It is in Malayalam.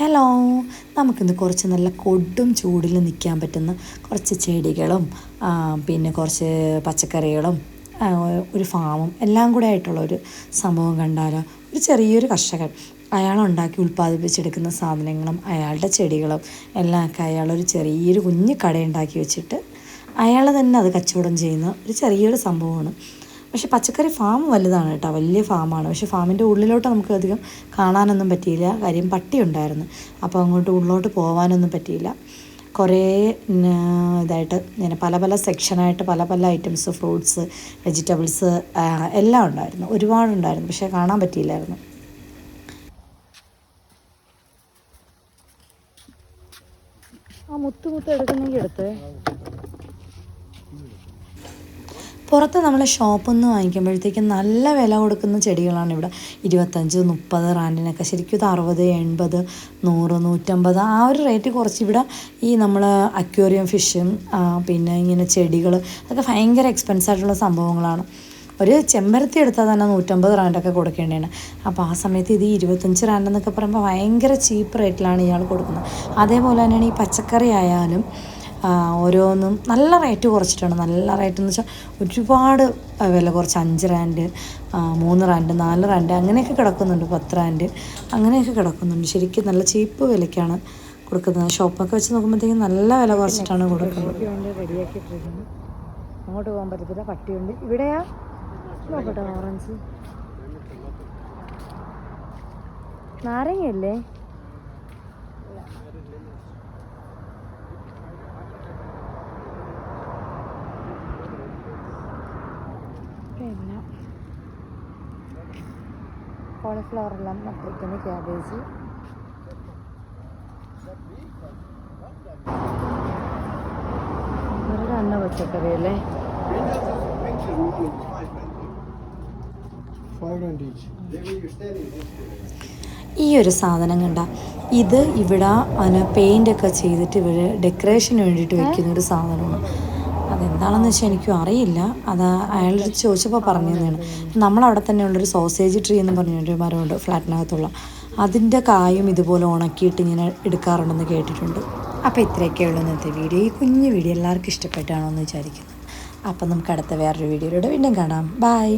ഹലോ. നമുക്കിന്ന് കുറച്ച് നല്ല കൊടും ചൂടിൽ നിൽക്കാൻ പറ്റുന്ന കുറച്ച് ചെടികളും പിന്നെ കുറച്ച് പച്ചക്കറികളും ഒരു ഫാമും എല്ലാം കൂടെ ആയിട്ടുള്ള ഒരു സംഭവം കണ്ടാലോ? ഒരു ചെറിയൊരു കർഷകൻ. അയാൾ ഉണ്ടാക്കി ഉൽപ്പാദിപ്പിച്ചെടുക്കുന്ന സാധനങ്ങളും അയാളുടെ ചെടികളും എല്ലാം ഒക്കെ അയാളൊരു ചെറിയൊരു കുഞ്ഞു കട ഉണ്ടാക്കി വെച്ചിട്ട് അയാൾ തന്നെ അത് കച്ചവടം ചെയ്യുന്ന ഒരു ചെറിയൊരു സംഭവമാണ്. പക്ഷെ പച്ചക്കറി ഫാം വലുതാണ് കേട്ടോ വലിയ ഫാമാണ്. പക്ഷെ ഫാമിന്റെ ഉള്ളിലോട്ട് നമുക്ക് അധികം കാണാനൊന്നും പറ്റിയില്ല. കാര്യം പട്ടി ഉണ്ടായിരുന്നു. അപ്പോൾ അങ്ങോട്ട് ഉള്ളിലോട്ട് പോകാനൊന്നും പറ്റിയില്ല. കുറേ ഇതായിട്ട് ഇങ്ങനെ പല പല സെക്ഷനായിട്ട് പല പല ഐറ്റംസ് ഫ്രൂട്ട്സ് വെജിറ്റബിൾസ് എല്ലാം ഉണ്ടായിരുന്നു. ഒരുപാടുണ്ടായിരുന്നു പക്ഷേ കാണാൻ പറ്റിയില്ലായിരുന്നു. ആ മുത്തു മുത്ത് എടുക്കുന്നെങ്കിൽ എടുത്തേ. പുറത്ത് നമ്മൾ ഷോപ്പിൽ നിന്ന് വാങ്ങിക്കുമ്പോഴത്തേക്കും നല്ല വില കൊടുക്കുന്ന ചെടികളാണ് ഇവിടെ. ഇരുപത്തഞ്ച് മുപ്പത് റാൻഡിനൊക്കെ ശരിക്കും ഇത് അറുപത് എൺപത് നൂറ് നൂറ്റമ്പത് ആ ഒരു റേറ്റ് കുറച്ച് ഇവിടെ ഈ നമ്മൾ അക്വേറിയം ഫിഷും പിന്നെ ഇങ്ങനെ ചെടികൾ അതൊക്കെ ഭയങ്കര എക്സ്പെൻസ് ആയിട്ടുള്ള സംഭവങ്ങളാണ്. ഒരു ചെമ്പരത്തി എടുത്താൽ തന്നെ നൂറ്റമ്പത് റാൻഡൊക്കെ കൊടുക്കേണ്ടതാണ്. അപ്പോൾ ആ സമയത്ത് ഇത് ഇരുപത്തഞ്ച് റാൻഡ് എന്നൊക്കെ പറയുമ്പോൾ ഭയങ്കര ചീപ്പ് റേറ്റിലാണ് ഇയാൾ കൊടുക്കുന്നത്. അതേപോലെ തന്നെയാണ് ഈ പച്ചക്കറി ആയാലും ഓരോന്നും നല്ല റേറ്റ് കുറച്ചിട്ടാണ്. നല്ല റേറ്റ് എന്ന് വെച്ചാൽ ഒരുപാട് വില കുറച്ച്. അഞ്ച് റാൻഡ് മൂന്ന് റാൻഡ് നാല് റാൻഡ് അങ്ങനെയൊക്കെ കിടക്കുന്നുണ്ട്. പത്ത് റാൻഡ് അങ്ങനെയൊക്കെ കിടക്കുന്നുണ്ട്. ശരിക്കും നല്ല ചീപ്പ് വിലയ്ക്കാണ് കൊടുക്കുന്നത്. ഷോപ്പൊക്കെ വെച്ച് നോക്കുമ്പോഴത്തേക്കും നല്ല വില കുറച്ചിട്ടാണ് കൊടുക്കുന്നത്. അങ്ങോട്ട് പോകാൻ പറ്റത്തില്ല. പട്ടിയുണ്ട്. ഇവിടെയാ? നോക്കട്ടെ ഓറഞ്ച് നാരങ്ങയല്ലേ? പിന്നെ കോളിഫ്ലവർ എല്ലാം നട്ടിരിക്കുന്ന ക്യാബേജ് വെറുതെ അന്ന പച്ചക്കറി അല്ലേ? ഈ ഒരു സാധനം കണ്ട ഇത് ഇവിടെ പെയിന്റ് ഒക്കെ ചെയ്തിട്ട് ഇവിടെ ഡെക്കറേഷന് വേണ്ടിയിട്ട് വെക്കുന്ന ഒരു സാധനമാണ്. അതെന്താണെന്ന് വെച്ചാൽ എനിക്കും അറിയില്ല. അത് അയാൾ ചോദിച്ചപ്പോൾ പറഞ്ഞു തന്നെയാണ് നമ്മളവിടെ തന്നെയുള്ളൊരു സോസേജ് ട്രീ എന്ന് പറഞ്ഞൊരു മരമുണ്ട് ഫ്ലാറ്റിനകത്തുള്ള. അതിന്റെ കായും ഇതുപോലെ ഉണക്കിയിട്ട് ഇങ്ങനെ എടുക്കാറുണ്ടെന്ന് കേട്ടിട്ടുണ്ട്. അപ്പോൾ ഇത്രയൊക്കെ ഉള്ളൂ ഇന്നത്തെ വീഡിയോ. ഈ കുഞ്ഞു വീഡിയോ എല്ലാവർക്കും ഇഷ്ടപ്പെട്ടാണോ എന്ന് വിചാരിക്കുന്നു. അപ്പം നമുക്ക് അടുത്ത വേറൊരു വീഡിയോയിലൂടെ വീണ്ടും കാണാം. ബൈ